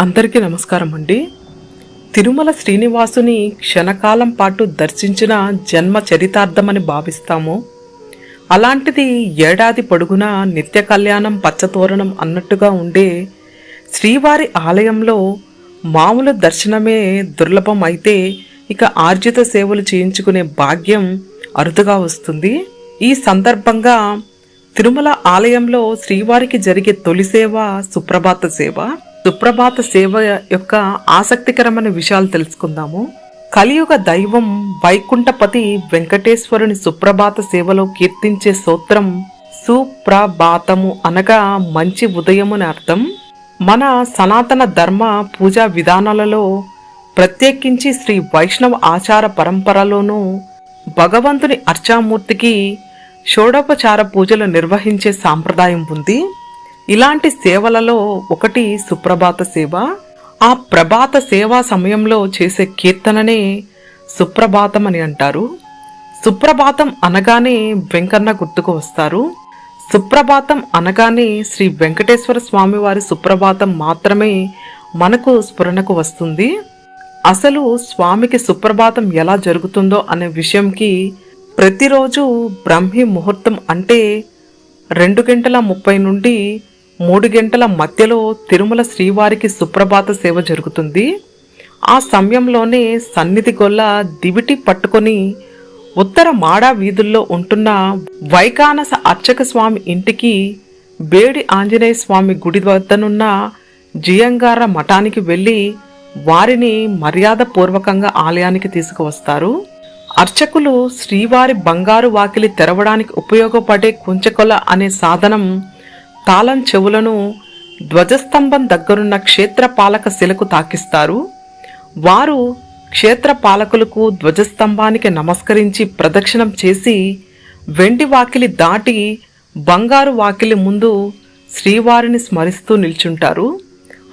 అందరికీ నమస్కారం అండి. తిరుమల శ్రీనివాసుని క్షణకాలం పాటు దర్శించిన జన్మ చరితార్థమని భావిస్తాము. అలాంటిది ఏడాది పొడుగునా నిత్య కళ్యాణం పచ్చతోరణం అన్నట్టుగా ఉండే శ్రీవారి ఆలయంలో మామూలు దర్శనమే దుర్లభం అయితే ఇక ఆర్జిత సేవలు చేయించుకునే భాగ్యం అరుదుగా వస్తుంది. ఈ సందర్భంగా తిరుమల ఆలయంలో శ్రీవారికి జరిగే తొలి సేవ సుప్రభాత సేవ. సుప్రభాత సేవ యొక్క ఆసక్తికరమైన విషయాలు తెలుసుకుందాము. కలియుగ దైవం వైకుంఠపతి వెంకటేశ్వరుని సుప్రభాత సేవలో కీర్తించే సూత్రం సుప్రభాతము అనగా మంచి ఉదయముని అర్థం. మన సనాతన ధర్మ పూజా విధానాలలో ప్రత్యేకించి శ్రీ వైష్ణవ ఆచార పరంపరలోనూ భగవంతుని అర్చామూర్తికి షోడోపచార పూజలు నిర్వహించే సాంప్రదాయం ఉంది. ఇలాంటి సేవలలో ఒకటి సుప్రభాత సేవ. ఆ ప్రభాత సేవా సమయంలో చేసే కీర్తననే సుప్రభాతం అని అంటారు. సుప్రభాతం అనగానే వెంకన్న గుర్తుకు వస్తారు. సుప్రభాతం అనగానే శ్రీ వెంకటేశ్వర స్వామి వారి సుప్రభాతం మాత్రమే మనకు స్ఫురణకు వస్తుంది. అసలు స్వామికి సుప్రభాతం ఎలా జరుగుతుందో అనే విషయంకి ప్రతిరోజు బ్రహ్మి ముహూర్తం అంటే రెండు గంటల ముప్పై నుండి మూడు గంటల మధ్యలో తిరుమల శ్రీవారికి సుప్రభాత సేవ జరుగుతుంది. ఆ సమయంలోనే సన్నిధి గొల్ల దివిటి పట్టుకొని ఉత్తర మాడా వీధుల్లో ఉంటున్న వైకానస అర్చక స్వామి ఇంటికి బేడి ఆంజనేయ స్వామి గుడి వద్దనున్న జియంగార మఠానికి వెళ్ళి వారిని మర్యాదపూర్వకంగా ఆలయానికి తీసుకువస్తారు. అర్చకులు శ్రీవారి బంగారు వాకిలి తెరవడానికి ఉపయోగపడే కుంచకొల అనే సాధనం తాళం చెవులను ధ్వజస్తంభం దగ్గరున్న క్షేత్రపాలక శిలకు తాకిస్తారు. వారు క్షేత్రపాలకులకు ధ్వజస్తంభానికి నమస్కరించి ప్రదక్షిణం చేసి వెండి వాకిలి దాటి బంగారు వాకిలి ముందు శ్రీవారిని స్మరిస్తూ నిల్చుంటారు.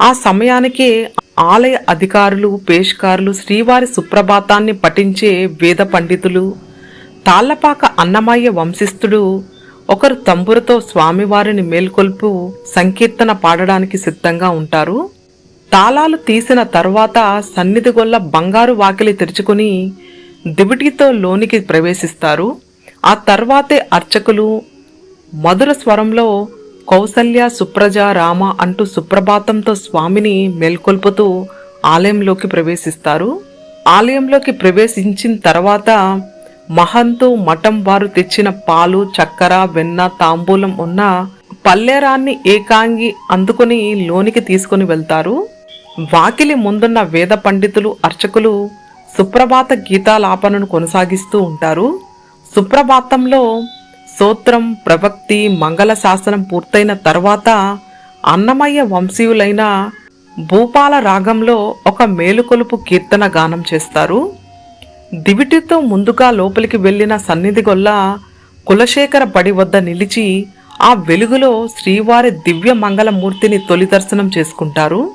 ఆ సమయానికే ఆలయ అధికారులు పేష్కారులు శ్రీవారి సుప్రభాతాన్ని పఠించే వేద పండితులు తాళ్ళపాక అన్నమయ్య వంశస్థుడు ఒకరు తంబురతో స్వామివారిని మేల్కొల్పు సంకీర్తన పాడడానికి సిద్ధంగా ఉంటారు. తాళాలు తీసిన తర్వాత సన్నిధిగొల్ల బంగారు వాకిలి తెరుచుకుని దివిటితో లోనికి ప్రవేశిస్తారు. ఆ తర్వాతే అర్చకులు మధుర స్వరంలో కౌసల్య సుప్రజ రామ అంటూ సుప్రభాతంతో స్వామిని మేల్కొల్పుతూ ఆలయంలోకి ప్రవేశిస్తారు. ఆలయంలోకి ప్రవేశించిన తర్వాత మహంతు మఠం వారు తెచ్చిన పాలు చక్కెర వెన్న తాంబూలం ఉన్న పల్లెరాన్ని ఏకాంగి అందుకుని లోనికి తీసుకుని వెళ్తారు. వాకిలి ముందున్న వేద పండితులు అర్చకులు సుప్రభాత గీతాలాపనను కొనసాగిస్తూ ఉంటారు. సుప్రభాతంలో సూత్రం ప్రవక్తి మంగళ శాసనం పూర్తయిన తర్వాత అన్నమయ్య వంశీయులైన భూపాల రాగంలో ఒక మేలుకొలుపు కీర్తన గానం చేస్తారు. దివిటితో ముందుగా లోపలికి వెళ్ళిన సన్నిధి గొల్ల కులశేఖర బడి వద్ద నిలిచి ఆ వెలుగులో శ్రీవారి దివ్య మంగళమూర్తిని తొలి దర్శనం చేసుకుంటారు.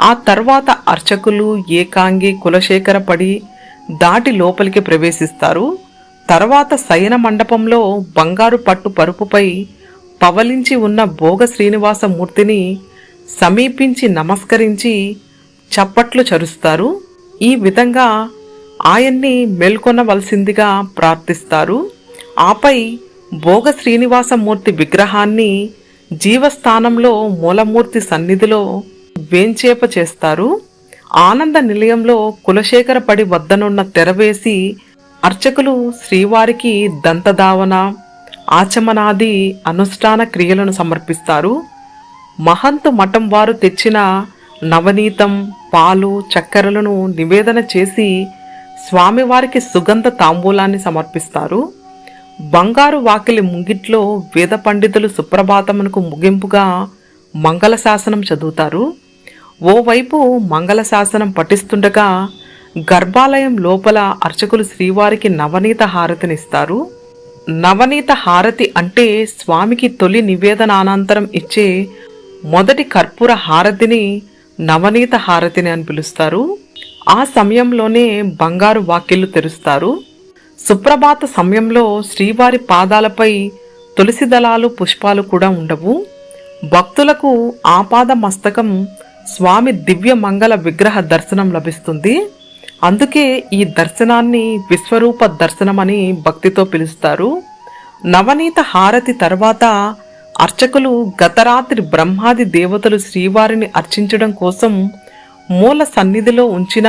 ఆ తర్వాత అర్చకులు ఏకాంగి కులశేఖర పడి దాటి లోపలికి ప్రవేశిస్తారు. తర్వాత శయన మండపంలో బంగారు పట్టు పరుపుపై పవలించి ఉన్న భోగ శ్రీనివాస మూర్తిని సమీపించి నమస్కరించి చప్పట్లు చరుస్తారు. ఈ విధంగా ఆయన్ని మేల్కొనవలసిందిగా ప్రార్థిస్తారు. ఆపై భోగ శ్రీనివాసమూర్తి విగ్రహాన్ని జీవస్థానంలో మూలమూర్తి సన్నిధిలో వేంచేప చేస్తారు. ఆనంద నిలయంలో కులశేఖరపడి వద్దనున్న తెరవేసి అర్చకులు శ్రీవారికి దంతధావన ఆచమనాది అనుష్ఠాన క్రియలను సమర్పిస్తారు. మహంతు మఠం వారు తెచ్చిన నవనీతం పాలు చక్కెరలను నివేదన చేసి స్వామివారికి సుగంధ తాంబూలాన్ని సమర్పిస్తారు. బంగారు వాకిలి ముంగిట్లో వేద పండితులు సుప్రభాతమునకు ముగింపుగా మంగళ శాసనం చదువుతారు. ఓవైపు మంగళ శాసనం పఠిస్తుండగా గర్భాలయం లోపల అర్చకులు శ్రీవారికి నవనీత హారతినిస్తారు. నవనీత హారతి అంటే స్వామికి తొలి నివేదనానంతరం ఇచ్చే మొదటి కర్పూర హారతిని నవనీత హారతిని అని పిలుస్తారు. ఆ సమయంలోనే బంగారు వాకిళ్ళు తెరుస్తారు. సుప్రభాత సమయంలో శ్రీవారి పాదాలపై తులసి దళాలు పుష్పాలు కూడా ఉండవు. భక్తులకు ఆపాద మస్తకం స్వామి దివ్య మంగళ విగ్రహ దర్శనం లభిస్తుంది. అందుకే ఈ దర్శనాన్ని విశ్వరూప దర్శనమని భక్తితో పిలుస్తారు. నవనీత హారతి తర్వాత అర్చకులు గతరాత్రి బ్రహ్మాది దేవతలు శ్రీవారిని అర్చించడం కోసం మూల సన్నిధిలో ఉంచిన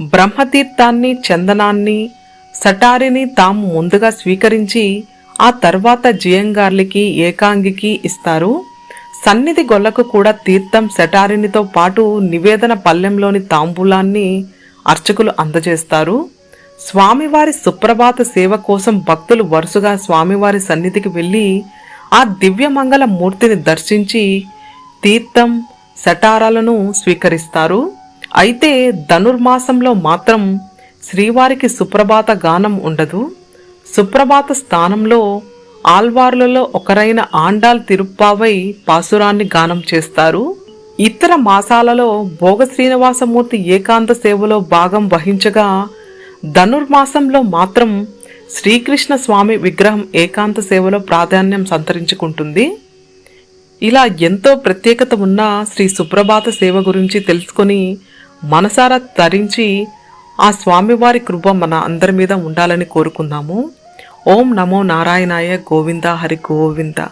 బ్రహ్మతీర్థాన్ని చందనాన్ని సటారిని తాము ముందుగా స్వీకరించి ఆ తర్వాత జియంగార్లికి ఏకాంగికి ఇస్తారు. సన్నిధి గొల్లకు కూడా తీర్థం సెటారినితో పాటు నివేదన పల్లెంలోని తాంబూలాన్ని అర్చకులు అందజేస్తారు. స్వామివారి సుప్రభాత సేవ కోసం భక్తులు వరుసగా స్వామివారి సన్నిధికి వెళ్ళి ఆ దివ్యమంగళ మూర్తిని దర్శించి తీర్థం సటారాలను స్వీకరిస్తారు. అయితే ధనుర్మాసంలో మాత్రం శ్రీవారికి సుప్రభాత గానం ఉండదు. సుప్రభాత స్థానంలో ఆల్వార్లలో ఒకరైన ఆండాల్ తిరుప్పావై పాసురాన్ని గానం చేస్తారు. ఇతర మాసాలలో భోగ శ్రీనివాసమూర్తి ఏకాంత సేవలో భాగం వహించగా ధనుర్మాసంలో మాత్రం శ్రీకృష్ణ స్వామి విగ్రహం ఏకాంత సేవలో ప్రాధాన్యం సంతరించుకుంటుంది. ఇలా ఎంతో ప్రత్యేకత ఉన్న శ్రీ సుప్రభాత సేవ గురించి తెలుసుకొని మనసారా తరించి ఆ స్వామివారి కృప మన అందరి మీద ఉండాలని కోరుకుందాము. ఓం నమో నారాయణాయ గోవింద హరి గోవింద.